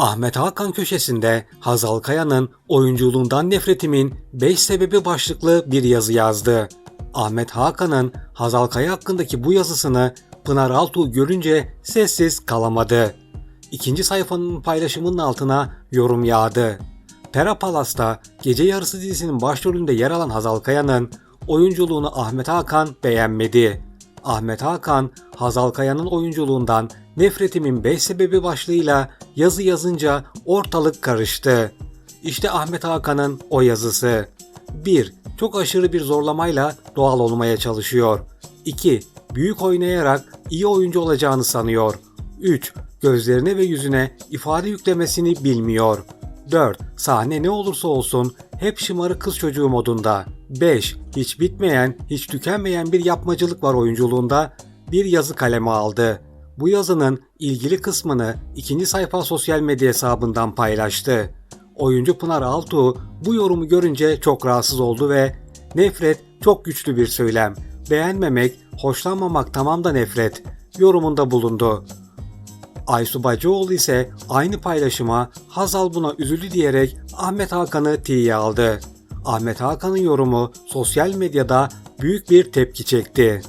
Ahmet Hakan köşesinde Hazal Kaya'nın oyunculuğundan nefretimin 5 sebebi başlıklı bir yazı yazdı. Ahmet Hakan'ın Hazal Kaya hakkındaki bu yazısını Pınar Altuğ görünce sessiz kalamadı. İkinci sayfanın paylaşımının altına yorum yağdı. Pera Palas'ta Gece Yarısı dizisinin başrolünde yer alan Hazal Kaya'nın oyunculuğunu Ahmet Hakan beğenmedi. Ahmet Hakan, Hazal Kaya'nın oyunculuğundan Nefretimin 5 sebebi başlığıyla yazı yazınca ortalık karıştı. İşte Ahmet Hakan'ın o yazısı. 1. Çok aşırı bir zorlamayla doğal olmaya çalışıyor. 2. Büyük oynayarak iyi oyuncu olacağını sanıyor. 3. Gözlerine ve yüzüne ifade yüklemesini bilmiyor. 4. Sahne ne olursa olsun hep şımarık kız çocuğu modunda. 5. Hiç bitmeyen, hiç tükenmeyen bir yapmacılık var oyunculuğunda. Bir yazı kaleme aldı. Bu yazının ilgili kısmını ikinci sayfa sosyal medya hesabından paylaştı. Oyuncu Pınar Altuğ bu yorumu görünce çok rahatsız oldu ve nefret çok güçlü bir söylem. Beğenmemek, hoşlanmamak tamam da nefret yorumunda bulundu. Aysu Bacıoğlu ise aynı paylaşıma Hazal buna üzüldü diyerek Ahmet Hakan'ı tiye aldı. Ahmet Hakan'ın yorumu sosyal medyada büyük bir tepki çekti.